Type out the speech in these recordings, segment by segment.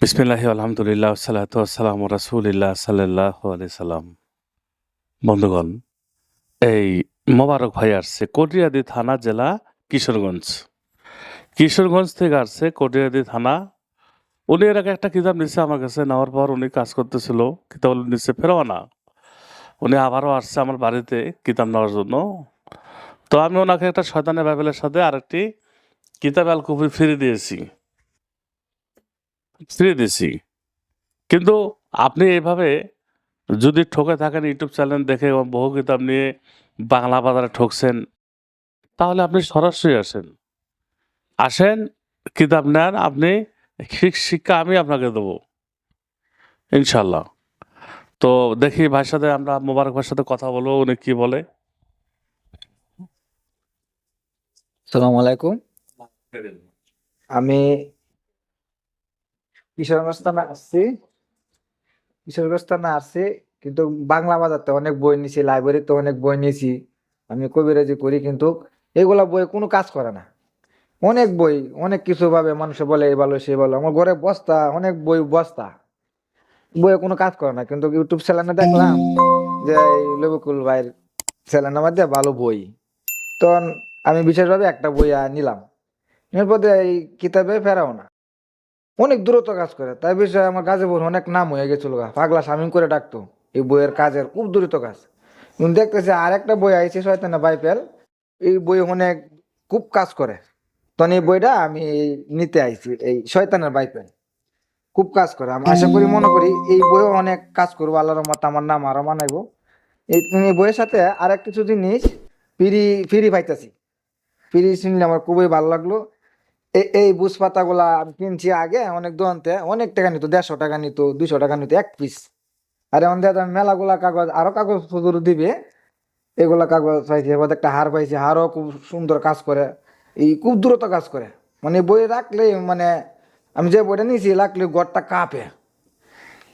বিসমিল্লাহি, আলহামদুলিল্লাহ, সালাতু আসসালাম রাসুলিল্লাহ সাল্লাহ সাল্লাম। বন্ধুগণ, এই মোবারক ভাই আসছে কটিয়াদি থানা জেলা কিশোরগঞ্জ। কিশোরগঞ্জ থেকে আসছে কটিয়াদি থানা। উনি এর আগে একটা কিতাব নিচ্ছে আমার কাছে, নেওয়ার পর উনি কাজ করতেছিল, কিতাব নিচ্ছে ফেরোয়া না উনি আবারও আসছে আমার বাড়িতে কিতাব নেওয়ার জন্য। তো আমি ওনাকে একটা শয়তানের বাইবেলের সাথে আরেকটি কিতাব আল কপি ফিরে দিয়েছি। ফিরে দিয়েছি কিন্তু আপনি এভাবে যদি ঠকে থাকেন, ইউটিউব চ্যানেল দেখে এবং বহু কিতাব নিয়ে বাংলা বাজারে ঠকছেন, তাহলে আপনি সরাসরি আসেন। আসেন, কিতাব নেন, আপনি শিক- শিক্ষা আমি আপনাকে দেবো। ইনশাল্লাহ তো দেখি ভাইয়ের সাথে আমরা মোবারক ভাইয়ের সাথে কথা বলব, উনি কি বলে? সালাম আলাইকুম। আমি কিশোরগঞ্জ আসছি কিশোরগঞ্জ আসছি কিন্তু বাংলা বাজারতে অনেক বই নিয়েছি লাইব্রেরিতে অনেক বই নিয়েছি আমি কবিরাজি করি, কিন্তু এগুলা বই কোনো কাজ করে না। অনেক বই, অনেক কিছু ভাবে মানুষে বলে এই ভালো সে ভালো আমার ঘরে বস্তা, অনেক বই বস্তা। বইয়ে কোনো কাজ করে না, কিন্তু ইউটিউব চ্যানেলে দেখলাম যে লবিকুল ভাইয়ের চ্যানেলের মধ্যে ভালো বই। তখন আমি বিশেষভাবে একটা বই নিলাম। এরপর এই কিতাবে ফেরাও না। অনেক দূরত্ব কাজ করে। তাই বিষয়ে আমার গাজীপুর অনেক নাম হয়ে গেছিল গা। পাগলা স্বামী করে ডাকতো। এই বইয়ের কাজের খুব দূরত্ব কাজ। কিন্তু দেখতেছি আর একটা বই আইছে শয়তানা বাইপেল। এই বই অনেক খুব কাজ করে। তখন এই বইটা আমি নিতে আইছি, এই শয়তানের বাইপেল। খুব কাজ করে। আমি আশা করি, মনে করি এই বইও অনেক কাজ করব। আল্লাহর মত আমার নাম আরও মানাইবো এই বইয়ের সাথে আর কিছু জিনিস ফিরি ফিরি পাইতেছি। ফিরি শুনলে আমার খুবই ভালো লাগল। এই বুস পাতাগুলা আমি কিনছি আগে, অনেক দোকানতে অনেক টাকা নিত, দেড়শো টাকা নিত, দুইশো টাকা নিত, এক পিস আর এখন দেখা মেলাগুলা কাগজ, আরও কাগজ দিবে, এগুলা কাগজ পাইছি একটা হার পাইছি, হারও খুব সুন্দর কাজ করে, এই খুব দ্রুত কাজ করে। মানে বই রাখলে মানে আমি যে বইটা নিয়েছি রাখলে গড়টা কাঁপে।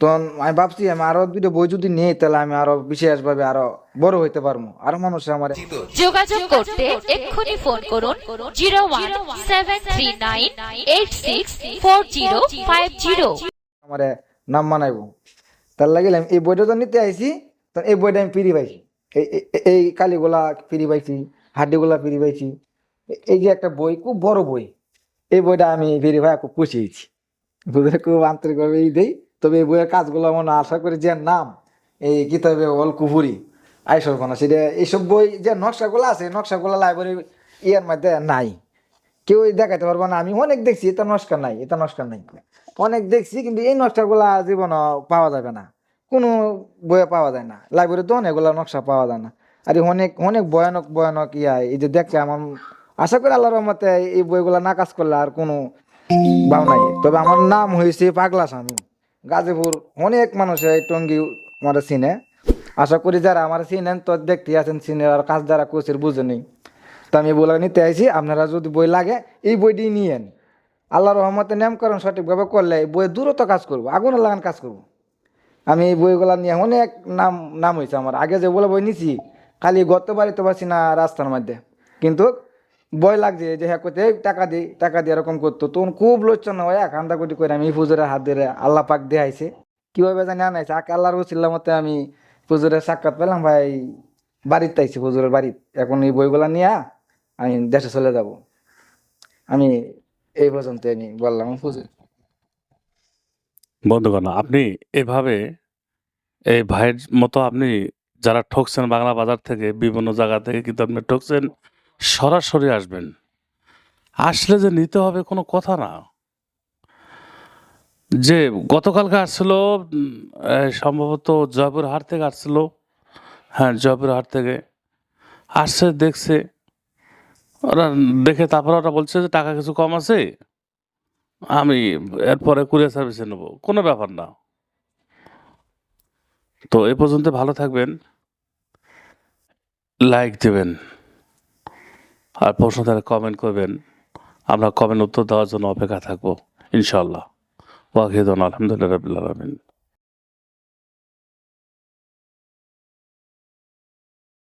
তখন আমি ভাবছি আমি আরও দুটো বই যদি নিই তাহলে আমি আরও বিশেষভাবে আরও বড় হইতে পারব। আরও মানুষ আমার যোগাযোগ করতে এক্ষুনি ফোন করুন zero one seven three nine eight six four zero five zero. আমার নাম মানাইবো। তার লাগিলাম এই বইটা তো নিতে আইছি তো এই বইটা আমি ফিরি পাইছি। এই এই- কালিগুলা ফিরি পাইছি হাড্ডিগুলা ফিরি পাইছি। এই যে একটা বই খুব বড় বই এই বইটা আমি ফিরি ভাই খুব পুষিয়েছি বুঝলে খুব আন্তরিকভাবে এই দেই। তবে এই বইয়ের কাজগুলো মনে আশা করি যে নাম, এই কিতাবে অল কুফুরি, আইসর কোনা সেটা, এইসব বই যে নকশাগুলো আছে, নকশাগুলো লাইব্রেরি ইয়ার মধ্যে নাই। কেউ দেখাইতে পারব না, আমি অনেক দেখছি, এটা নস্কা নাই, এটা নস্কা নাই। অনেক দেখছি, কিন্তু এই নকশাগুলা জীবন পাওয়া যাবে না। কোনো বইয়ে পাওয়া যায় না লাইব্রেরিতে অনেকগুলো নকশা পাওয়া যায় না। আর অনেক অনেক ভয়ানক ভয়ানক ইয়া, এই যে দেখে আমার আশা করি আল্লাহর রহমতে এই বইগুলা না কাজ করলে আর কোনো বাউ নাই। তবে আমার নাম হয়েছে পাগলা স্বামী। গাজীপুর অনেক মানুষ এই টঙ্গি আমার চিনে। আশা করি যারা আমার চিনেন তো দেখতে আছেন চিনে আর কাজ যারা কোচের বুঝে নেই। তো আমি বলে নিতে আইছি, আপনারা যদি বই লাগে, এই বইটি নিয়েন। আল্লাহ রহমতে নামকরণ সঠিকভাবে করলে এই বইয়ে দূরত্ব কাজ করব আগুন লাগান কাজ করব। আমি এই বইগুলা নিয়ে অনেক নাম নাম হয়েছে আমার। আগে যে বলে বই নিছি, খালি গত বাড়িতে পারছি না রাস্তার মধ্যে। কিন্তু বই লাগছে যে হ্যাঁ করতে "এই টাকা দিই টাকা দিয়ে এরকম করতো। তখন খুব লোচনা হয় কান্দা কুটি করে আমি ফুজুরের হাত ধরে আল্লাহ পাক দেখাইছে। কীভাবে জানি আনাইছে? আকে আল্লাহর উচিল্লা মতে আমি ফুজুরের সাক্ষাৎ পেলাম, ভাই বাড়িতে আইছি ফুজুরের বাড়িতে। এখন এই বইগুলা নিয়ে আমি দেশে চলে যাব। আমি এই পর্যন্ত আমি বললাম ফুজুর বন্ধুগণ, আপনি এভাবে এই ভাইয়ের মতো আপনি যারা ঠকছেন বাংলা বাজার থেকে, বিভিন্ন জায়গা থেকে কিন্তু আপনি ঠকছেন। সরাসরি আসবেন। আসলে যে নিতে হবে কোনো কথা না। যে গতকালকে আসছিল সম্ভবত জয়পুর হাট থেকে আসছিল। হ্যাঁ জয়পুর হাট থেকে। আসছে, দেখছে। ওরা দেখে তারপরে ওরা বলছে যে টাকা কিছু কম আছে। আমি এরপরে কুরিয়ার সার্ভিসে নেব। কোনো ব্যাপার না। তো এ পর্যন্ত ভালো থাকবেন। লাইক দেবেন। আর প্রশ্ন তাহলে কমেন্ট করবেন। আমরা কমেন্ট উত্তর দেওয়ার জন্য অপেক্ষা থাকব ইনশাল্লাহ ওয়াহিদ আলহামদুলিল্লাহ রবিল আলমিন।